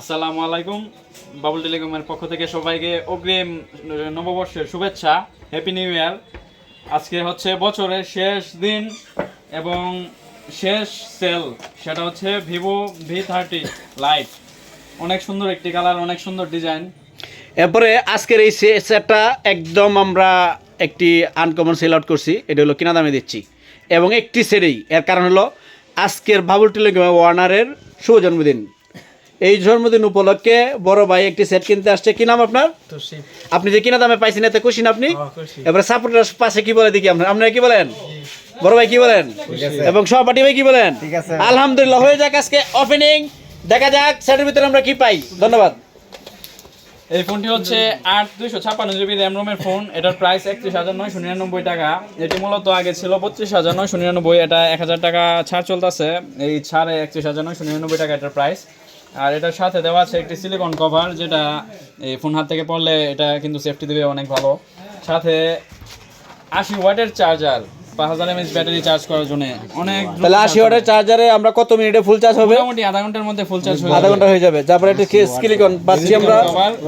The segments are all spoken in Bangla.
আসসালামু আলাইকুম, বাবুল টেলিকমের পক্ষ থেকে সবাইকে অগ্রিম নববর্ষের শুভেচ্ছা হ্যাপি নিউ ইয়ার আজকে হচ্ছে বছরের শেষ দিন এবং শেষ সেল, সেটা হচ্ছে ভিভো ভি থার্টি লাইট অনেক সুন্দর একটি কালার, অনেক সুন্দর ডিজাইন। এরপরে আজকের এই সেটটা একদম আমরা একটি আনকমন সেল আউট করছি, এটা হলো কিনা দামে দিচ্ছি। এবং একটি সেটেই এর কারণ হলো আজকের বাবুল টেলিকম ওয়ার্নারের শুভ জন্মদিন। এই জন্মদিন উপলক্ষে বড় ভাই একটি সেট কিনতে আসছে। কি নাম আপনার? আপনি যে কিনা দামে পাইছেন এতে খুশি না আপনি? এবারে সাপোর্টার পাশে কি বলে দেখি আপনার আপনারা কি বলেন? বড় ভাই কি বলেন? এবং সহপাঠী ভাই কি বলেন? আলহামদুলিল্লাহ হয়ে যাক আজকে ওপেনিং দেখা যাক সেটের ভিতরে আমরা কি পাই। ধন্যবাদ। এই ফোনটি হচ্ছে আট দুইশো ছাপ্পান্ন জিবি র্যাম রোমের ফোন। এটার প্রাইস একত্রিশ হাজার নয়শো নিরানব্বই টাকা। এটি মূলত আগে ছিল বত্রিশ হাজার নয়শো নিরানব্বই, এটা এক হাজার টাকা ছাড় চলতেছে। এই ছাড়ে একত্রিশ হাজার নয়শো নিরানব্বই টাকা এটার প্রাইস আর এটার সাথে দেওয়া আছে একটি সিলিকন কভার যেটা এই ফোন হাত থেকে পড়লে এটা কিন্তু সেফটি দেবে অনেক ভালো। সাথে আশি ওয়াটের চার্জার পাঁচ হাজার ব্যাটারি চার্জ করার জন্য অনেক তাহলে আশি ওয়াটের চার্জারে আমরা কত মিনিটে ফুল চার্জ হবে? মোটামুটি আধা ঘণ্টার মধ্যে ফুল চার্জ হয়ে আধা ঘণ্টা হয়ে যাবে। তারপরে একটি স্কিলিকন পাচ্ছি আমরা।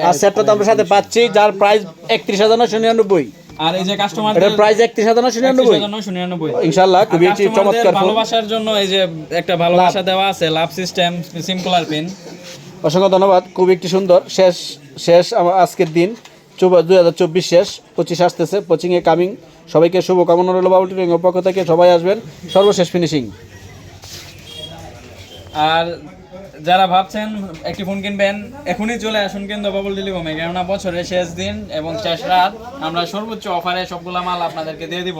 আর সেটটা তো আমরা সাথে পাচ্ছি যার প্রাইস একত্রিশ হাজার নশো নিরানব্বই। আর এই যে কাস্টমার এটার প্রাইস একত্রিশ হাজার নশো নিরানব্বই। নয়শো নিরানব্বই। ইনশাল্লাহ খুবই একটি চমৎকার ভালোবাসার জন্য এই যে একটা ভালোবাসা দেওয়া আছে লাভ সিস্টেম পিন অসংখ্য ধন্যবাদ খুবই একটি সুন্দর শেষ শেষ আজকের দিন। দুই হাজার চব্বিশ শেষ, পঁচিশ আসতেছে, কোচিংয়ে কামিং সবাইকে শুভকামনা রইল বাবুল টিভিং পক্ষ থেকে, সবাই আসবেন। সর্বশেষ ফিনিশিং আর যারা ভাবছেন একটি ফোন কিনবেন, এখনই চলে আসুন কিন্তু বাবুল টেলিকমে কেননা বছরের শেষ দিন এবং শেষ রাত, আমরা সর্বোচ্চ অফারে সবগুলা মাল আপনাদেরকে দিয়ে দিব।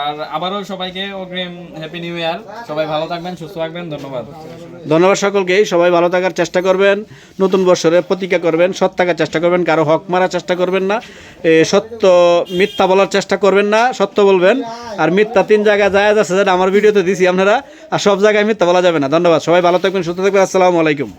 আর আবারও সবাইকে অগ্রিম হ্যাপি নিউ ইয়ার সবাই ভালো থাকবেন, সুস্থ থাকবেন, ধন্যবাদ। ধন্যবাদ সকলকেই, সবাই ভালো থাকার চেষ্টা করবেন, নতুন বছরে প্রতিজ্ঞা করবেন, সৎ থাকার চেষ্টা করবেন, কারও হক মারার চেষ্টা করবেন না সত্য মিথ্যা বলার চেষ্টা করবেন না, সত্য বলবেন, আর মিথ্যা তিন জায়গায় যায় যাচ্ছে যেটা আমার ভিডিওতে দিছি আপনারা, আর সব জায়গায় মিথ্যা বলা যাবে না। ধন্যবাদ, সবাই ভালো থাকবেন, সুস্থ থাকবেন, আসসালামু আলাইকুম।